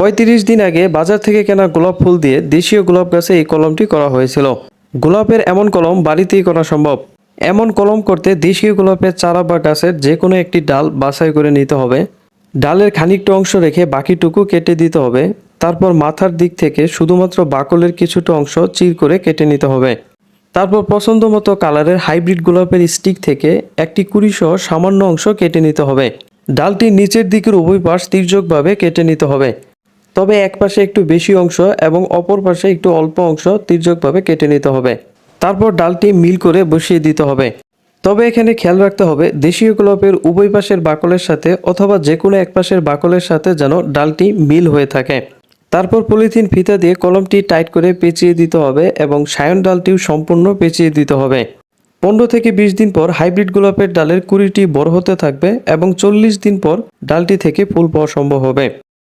পঁয়ত্রিশ দিন আগে বাজার থেকে কেনা গোলাপ ফুল দিয়ে দেশীয় গোলাপ গাছে এই কলমটি করা হয়েছিল। গোলাপের এমন কলম বাড়িতেই করা সম্ভব। এমন কলম করতে দেশীয় গোলাপের চারা বা গাছের যে কোনো একটি ডাল বাছাই করে নিতে হবে। ডালের খানিকটা অংশ রেখে বাকিটুকু কেটে দিতে হবে। তারপর মাথার দিক থেকে শুধুমাত্র বাকলের কিছুটা অংশ চির করে কেটে নিতে হবে। তারপর পছন্দ মতো কালারের হাইব্রিড গোলাপের স্টিক থেকে একটি কুড়ি সহ সামান্য অংশ কেটে নিতে হবে। ডালটির নিচের দিকের উভয় পাশ তির্যকভাবে কেটে নিতে হবে। তবে এক পাশে একটু বেশি অংশ এবং অপর পাশে একটু অল্প অংশ তির্যকভাবে কেটে নিতে হবে। তারপর ডালটি মিল করে বসিয়ে দিতে হবে। তবে এখানে খেয়াল রাখতে হবে, দেশীয় গোলাপের উভয় পাশের বাকলের সাথে অথবা যে কোনো এক পাশের বাকলের সাথে যেন ডালটি মিল হয়ে থাকে। তারপর পলিথিন ফিতা দিয়ে কলমটি টাইট করে পেঁচিয়ে দিতে হবে এবং সায়ন ডালটিও সম্পূর্ণ পেঁচিয়ে দিতে হবে। পনেরো থেকে বিশ দিন পর হাইব্রিড গোলাপের ডালের কুড়িটি বড় হতে থাকবে এবং চল্লিশ দিন পর ডালটি থেকে ফুল পাওয়া সম্ভব হবে।